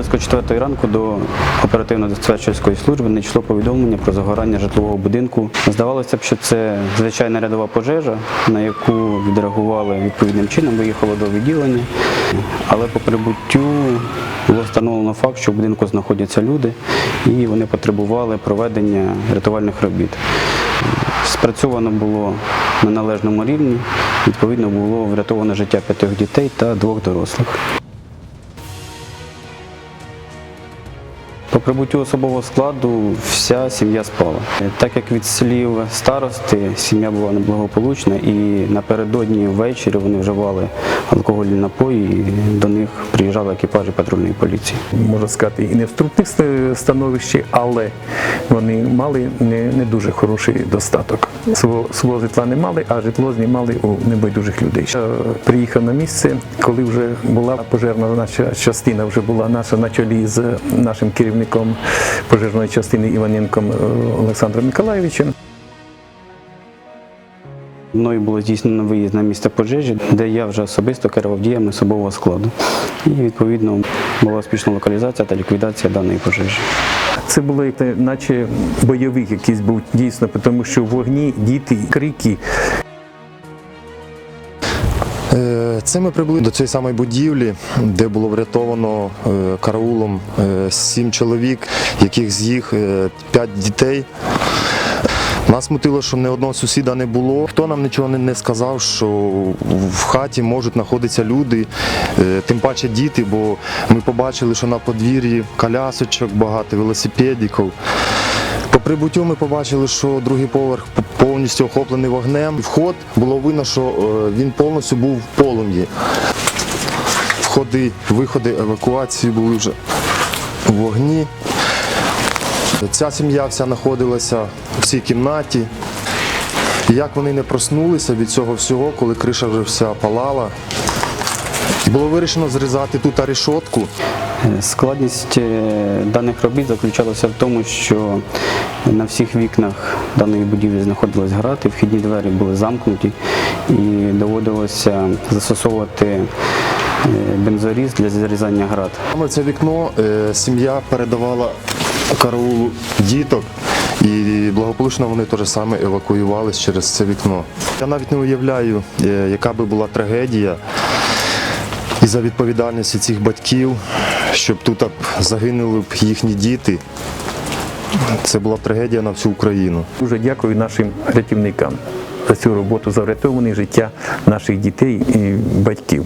Близько 4 ранку до оперативно-диспетчерської служби надійшло повідомлення про загорання житлового будинку. Здавалося б, що це звичайна рядова пожежа, на яку відреагували відповідним чином, виїхало до відділення. Але по прибуттю було встановлено факт, що в будинку знаходяться люди, і вони потребували проведення рятувальних робіт. Спрацьовано було на належному рівні. Відповідно, було врятовано життя п'ятьох дітей та двох дорослих. По прибуттю особового складу вся сім'я спала. Так як від слів старости сім'я була неблагополучна і напередодні ввечері вони вживали алкогольні напої, і до них приїжджали екіпажі патрульної поліції. можна сказати, і не в трудних ст- становищі, але вони мали не, не дуже хороший достаток. Свого, свого житла не мали, а житло знімали у небайдужих людей. Я приїхав на місце, коли вже була пожежна наша частина, вже була наша на чолі з нашим керівником пожежної частини Іваненком е, Олександром Миколаєвичем. Мною було здійснено виїзд на місце пожежі, де я вже особисто керував діями особового складу. І відповідно була успішна локалізація та ліквідація даної пожежі. Це було як наче бойовик якийсь був дійсно, тому що в вогні діти, крики. Це ми прибули до цієї самої будівлі, де було врятовано е, караулом е, сім чоловік, яких з їх е, п'ять дітей. Нас смутило, що ні одного сусіда не було. Хто нам нічого не- не сказав, що в хаті можуть знаходитися люди, тим паче діти, бо ми побачили, що на подвір'ї колясочок, багато велосипедиків. По прибуттю ми побачили, що другий поверх повністю охоплений вогнем. Вход було видно, що е, він повністю був в полум'ї. Входи, виходи евакуації були вже в вогні. Ця сім'я вся знаходилася в цій кімнаті. Як вони не проснулися від цього всього, коли криша вже вся палала. Було вирішено зрізати тут решетку. Складність е, даних робіт заключалася в тому, що на всіх вікнах даної будівлі знаходились грати, вхідні двері були замкнуті і доводилося застосовувати е, бензоріз для зрізання град. Саме це вікно е, сім'я передавала караулу діток, і благополучно вони теж саме евакуювались через це вікно. Я навіть не уявляю, яка би була трагедія із-за відповідальність цих батьків, щоб тут загинули б їхні діти. Це була трагедія на всю Україну. Дуже дякую нашим рятівникам за цю роботу, за врятоване життя наших дітей і батьків.